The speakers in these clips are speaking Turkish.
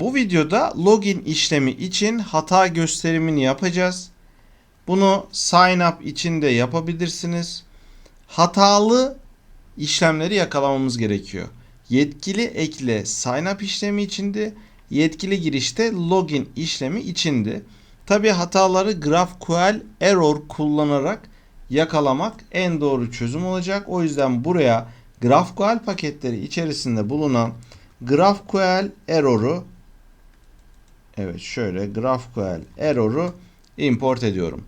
Bu videoda login işlemi için hata gösterimini yapacağız. Bunu sign up için de yapabilirsiniz. Hatalı işlemleri yakalamamız gerekiyor. Yetkili ekle sign up işlemi içindi. Yetkili girişte login işlemi içindi. Tabi hataları GraphQL error kullanarak yakalamak en doğru çözüm olacak. O yüzden buraya GraphQL paketleri içerisinde bulunan GraphQL error'u Evet şöyle GraphQL error'u import ediyorum.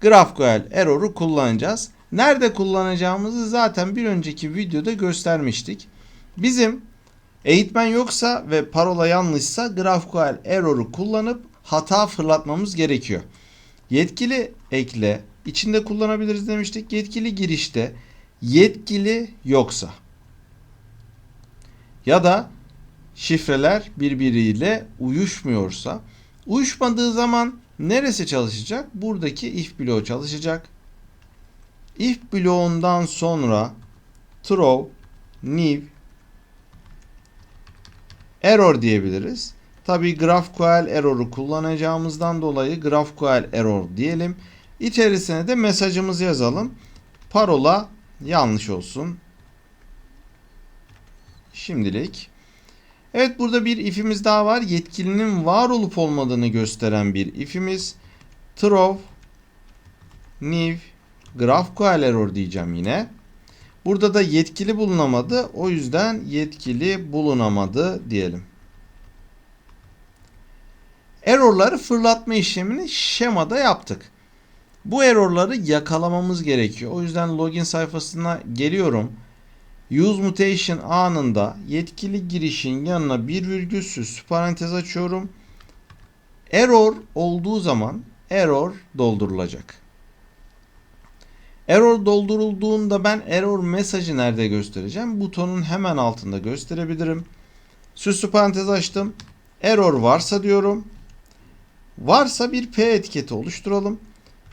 GraphQL error'u kullanacağız. Nerede kullanacağımızı zaten bir önceki videoda göstermiştik. Bizim eğitmen yoksa ve parola yanlışsa GraphQL error'u kullanıp hata fırlatmamız gerekiyor. Yetkili ekle içinde kullanabiliriz demiştik. Yetkili girişte yetkili yoksa ya da şifreler birbiriyle uyuşmuyorsa uyuşmadığı zaman neresi çalışacak? Buradaki if bloğu çalışacak. If bloğundan sonra throw new error diyebiliriz. Tabi GraphQL error'u kullanacağımızdan dolayı GraphQL error diyelim. İçerisine de mesajımızı yazalım. Parola yanlış olsun. Şimdilik. Evet burada bir ifimiz daha var. Yetkilinin var olup olmadığını gösteren bir ifimiz. Throw new GraphQL error diyeceğim yine. Burada da yetkili bulunamadı. O yüzden yetkili bulunamadı diyelim. Errorları fırlatma işlemini şemada yaptık. Bu errorları yakalamamız gerekiyor. O yüzden login sayfasına geliyorum. Use mutation anında yetkili girişin yanına bir virgülsüz parantez açıyorum. Error olduğu zaman error doldurulacak. Error doldurulduğunda ben error mesajı nerede göstereceğim? Butonun hemen altında gösterebilirim. Süslü parantez açtım. Error varsa diyorum. Varsa bir P etiketi oluşturalım.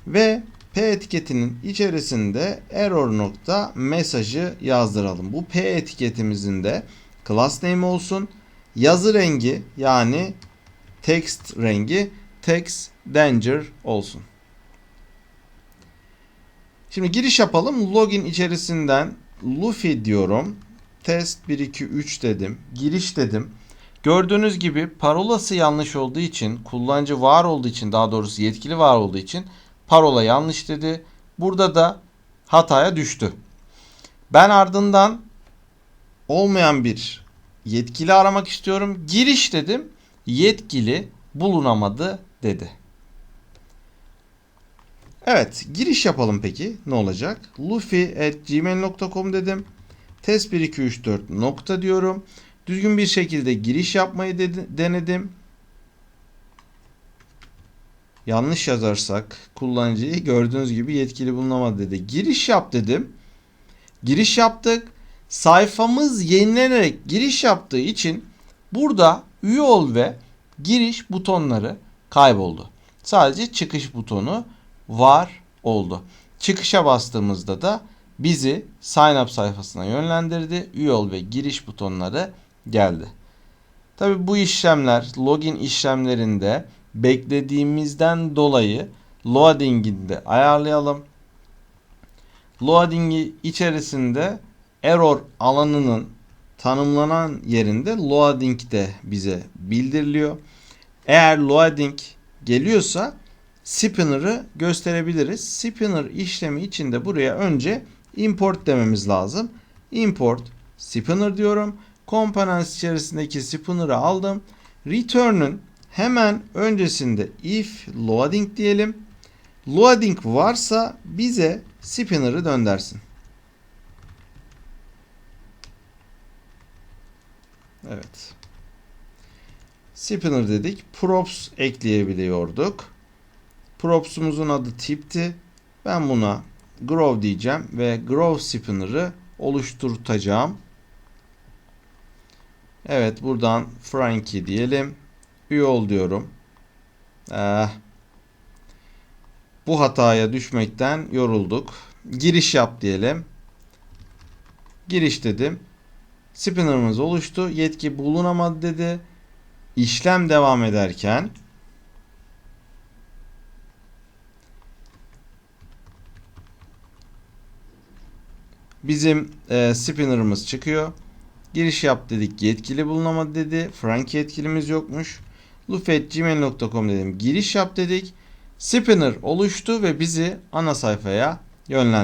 Ve P etiketinin içerisinde error nokta mesajı yazdıralım. Bu P etiketimizin de class name olsun. Yazı rengi yani text rengi text danger olsun. Şimdi giriş yapalım. Login içerisinden Luffy diyorum. Test 1 2 3 dedim. Giriş dedim. Gördüğünüz gibi parolası yanlış olduğu için, kullanıcı var olduğu için, daha doğrusu yetkili var olduğu için parola yanlış dedi. Burada da hataya düştü. Ben ardından olmayan bir yetkili aramak istiyorum. Giriş dedim. Yetkili bulunamadı dedi. Evet giriş yapalım peki. Ne olacak? Luffy at gmail.com dedim. Test 1 2 3 4 nokta diyorum. Düzgün bir şekilde giriş yapmayı denedim. Yanlış yazarsak kullanıcıyı gördüğünüz gibi yetkili bulunamadı dedi. Giriş yap dedim. Giriş yaptık. Sayfamız yenilenerek giriş yaptığı için burada üye ol ve giriş butonları kayboldu. Sadece çıkış butonu var oldu. Çıkışa bastığımızda da bizi sign up sayfasına yönlendirdi. Üye ol ve giriş butonları geldi. Tabi bu işlemler login işlemlerinde beklediğimizden dolayı loading'i de ayarlayalım. Loading'i içerisinde error alanının tanımlanan yerinde loading de bize bildiriliyor. Eğer loading geliyorsa spinner'ı gösterebiliriz. Spinner işlemi için de buraya önce import dememiz lazım. Import spinner diyorum. Components içerisindeki spinner'ı aldım. Return'ün hemen öncesinde if loading diyelim. Loading varsa bize spinner'ı döndersin. Evet. Spinner dedik. Props ekleyebiliyorduk. Props'umuzun adı tipti. Ben buna grow diyeceğim ve grow spinner'ı oluşturtacağım. Evet buradan Frankie diyelim. Üye ol diyorum. Eh, bu hataya düşmekten yorulduk. Giriş yap diyelim. Giriş dedim. Spinner'ımız oluştu. Yetki bulunamadı dedi. işlem devam ederken bizim e, spinner'ımız çıkıyor. Giriş yap dedik yetkili bulunamadı dedi. Frank yetkilimiz yokmuş. lufet.gmail.com dedim. Giriş yap dedik. Spinner oluştu ve bizi ana sayfaya yönlendirdi.